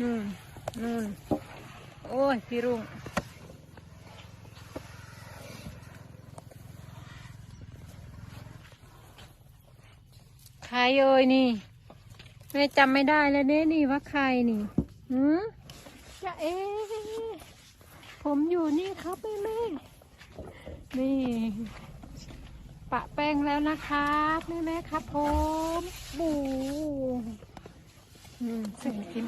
นู่นนู่นโอ้ย พี่รุ่งใครเอ่ยนี่ แม่จำไม่ได้แล้วเนี่ยนี่ว่าใครนี่หืมจะเอ๊ผมอยู่นี่ครับแม่แม่นี่ ปะแป้งแล้วนะครับแม่แม่ครับผมบูอืมสิ่งกิน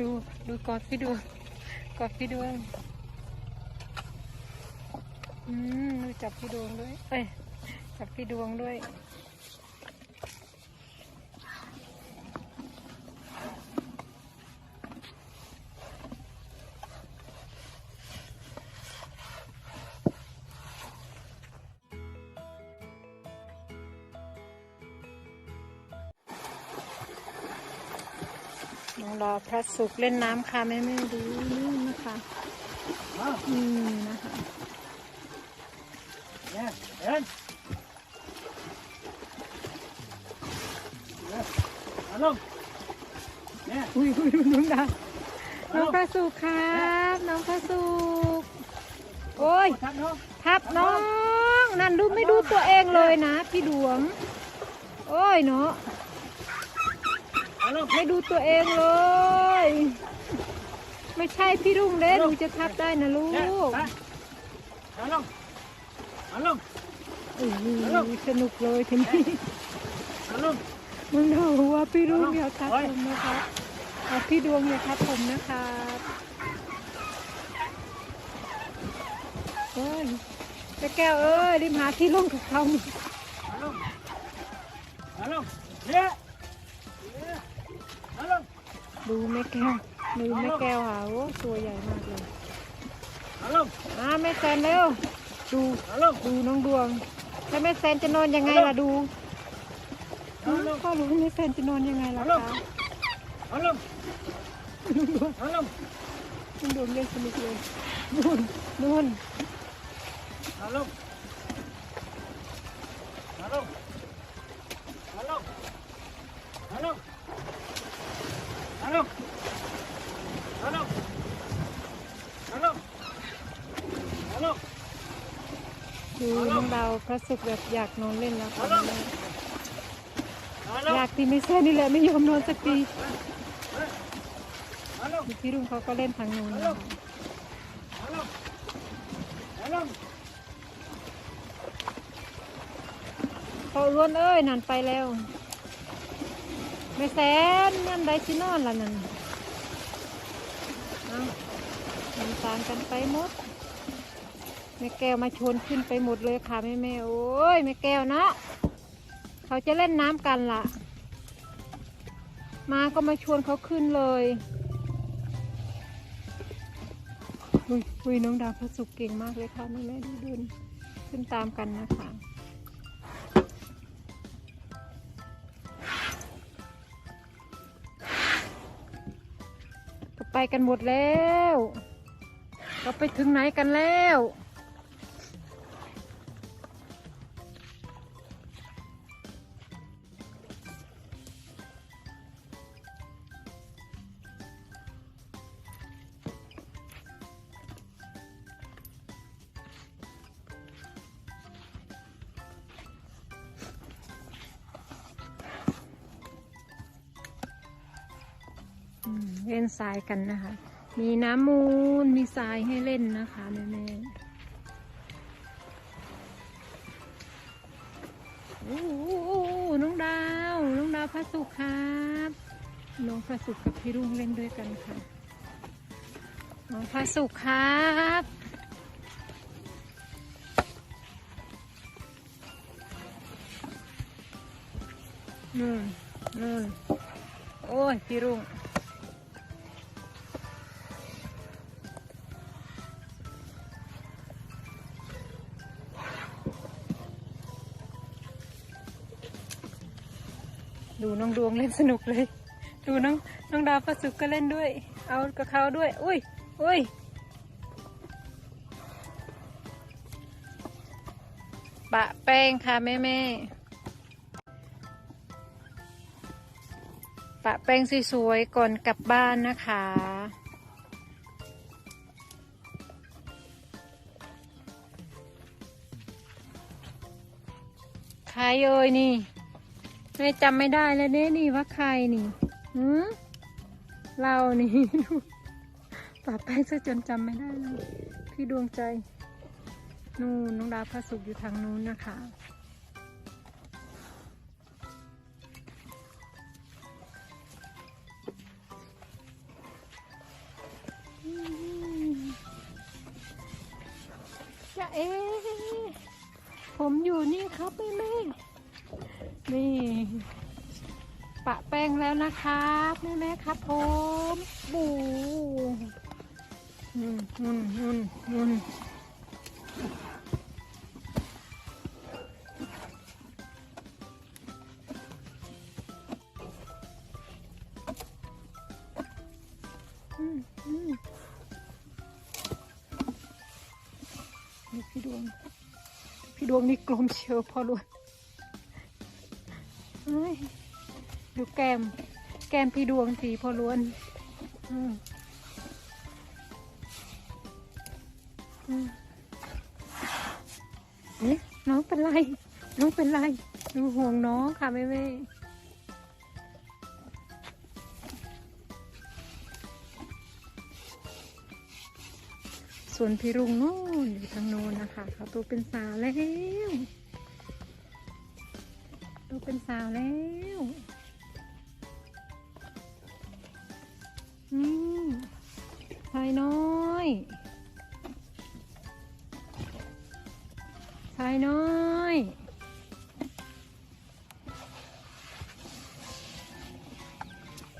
ดูดูกอดพี่ดวงกอดพี่ดวงอืมดูจับพี่ดวงด้วย เอ้ยจับพี่ดวงด้วย รอพระสุกเล่นน้ำค่ะแม่แม่ดูนี่นะคะนี่นะคะเนี่ยเดินเอาลงเนี่ยอุ้ยอุ้ยน้องดาน้องพระสุกครับน้องพระสุกโอ้ยทับน้อง นั่นดูไม่ดูตัวเองเลยนะ พี่ดวง โอ้ยเนาะ ไม่ดูตัวเองเลย ไม่ใช่พี่รุ่งเด้หนูจะทับได้นะลูเนี่ยกไปเอาลงเอาลงโอ้โหสนุกเลยทีนี้เอาลงมึงดูว่าพี่รุ่งอยากทับโอ้ยผมนะครับเอาพี่ดวงอยากทับผมนะครับเอ้ยเจ้าแก้วเอ้ยรีบหาที่ร่มกับเขานี่เอาลงเอาลงเนี่ยเนี่ยเอาลง ดูแม่แก้วดูแม่แก้วหาโอ้ตัวใหญ่มากเลยเอาลงอ่าแม่แซนเร็วดูเอาลงดูน้องดวงแล้วแม่แซนจะนอนยังไงล่ะดูเอาลงพ่อรู้แม่แซนจะนอนยังไงล่ะเอาลงคะเอาลงเอาลงน้องดวงเล่นสนุกเลยนู่นนู่น เอาลงเอาลงเอาลงเอาลงเอา ลงเอาลงเอาลงเอาลงดูน้องดาวพระสุกร์แบบอยากนอนเล่นแล้วค่ะเอาลงเอาลงอยากที่ไม่แซนนี่แหละไม่ยอมนอนสักทีเอาลงพี่รุ่งเขาก็เล่นทางนู้นนะคะเอาลงเอาลงเขาล้วนเอ้ยนั่นไปแล้ว แม่แซนนั่นได้ชินอนละนั่นเอามันตามกันไปหมดแม่แก้วมาชวนขึ้นไปหมดเลยค่ะแม่แม่โอ้ยแม่แก้วเนาะเขาจะเล่นน้ำกันล่ะ มาก็มาชวนเขาขึ้นเลยอุ้ยอุ้ยน้องดาวพระสุกเก่งมากเลยค่ะแม่แม่ดูดูนขึ้นตามกันนะคะ ไปกันหมดแล้ว เราไปถึงไหนกันแล้ว เล่นทรายกันนะคะ มีน้ำมูล มีทรายให้เล่นนะคะแม่แม่โอ้โหน้องดาว น้องดาวพระสุขครับน้องพระสุขกับพี่รุ่งเล่นด้วยกันค่ะ น้องพระสุขครับนู่นนู่นโอ้ยพี่รุ่ง ดูน้องดวงเล่นสนุกเลย ดูน้องน้องดาวประสุกก็เล่นด้วย เอากับเขาด้วย อุ้ยอุ้ยปะแป้งค่ะแม่แม่ปปะแป้งสวยๆก่อนกลับบ้านนะคะใครเอ่ยนี่ แม่จำไม่ได้แล้วเนี่ยนี่ว่าใครนี่หืมเรานี่ปะแป้งซะจนจำไม่ได้เลยพี่ดวงใจ นู่นน้องดาวพระสุขอยู่ทางนู้นนะคะจะเอ๊ผมอยู่นี่ครับแม่แม่ นี่ ปะแป้งแล้วนะครับแม่แม่ครับผมบูนุ่นนุ่นนุ่นนุ่นนี่พี่ดวง พี่ดวงนี่กลมเชียวพอรวย ดูแก้ม แก้มพี่ดวงสีพอล้วนอืมอืมเอ๊ะน้องเป็นไร น้องเป็นไรดูห่วงน้องค่ะแม่แม่ส่วนพี่รุ่งโน่นอยู่ทางโน้นนะคะเขาโตเป็นสาวแล้วโตเป็นสาวแล้ว ชายน้อยชายน้อย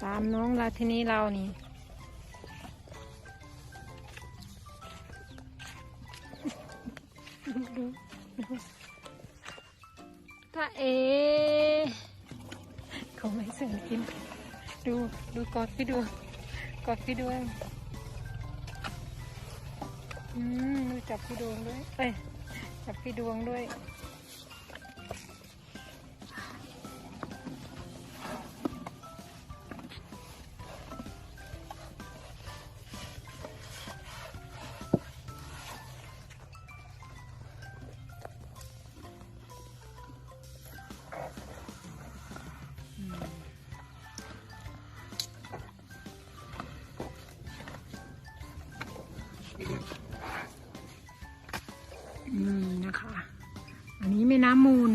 ตามน้องเราทีนี้เรานี่ถ้าเอเขาไม่เสียงกิน ดู ดูกอดพี่ดวงกอดพี่ดวง อืมจับพี่ดวงด้วย เอ้ย จับพี่ดวงด้วย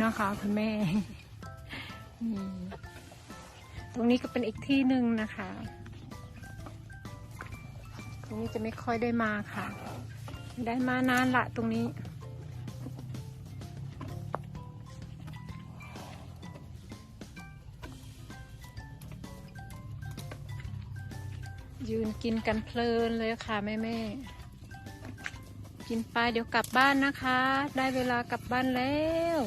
นะคะคุณแม่ ตรงนี้ก็เป็นอีกที่หนึ่งนะคะ ตรงนี้จะไม่ค่อยได้มาค่ะ ได้มานานละตรงนี้ยืนกินกันเพลินเลยค่ะแม่แม่กินไปเดี๋ยวกลับบ้านนะคะ ได้เวลากลับบ้านแล้ว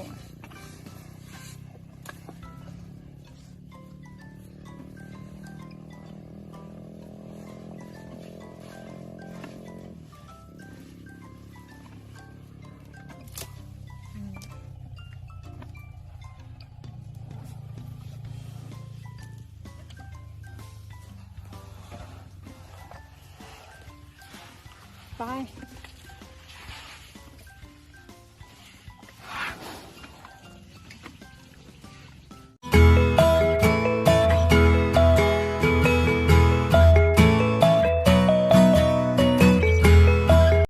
Bye.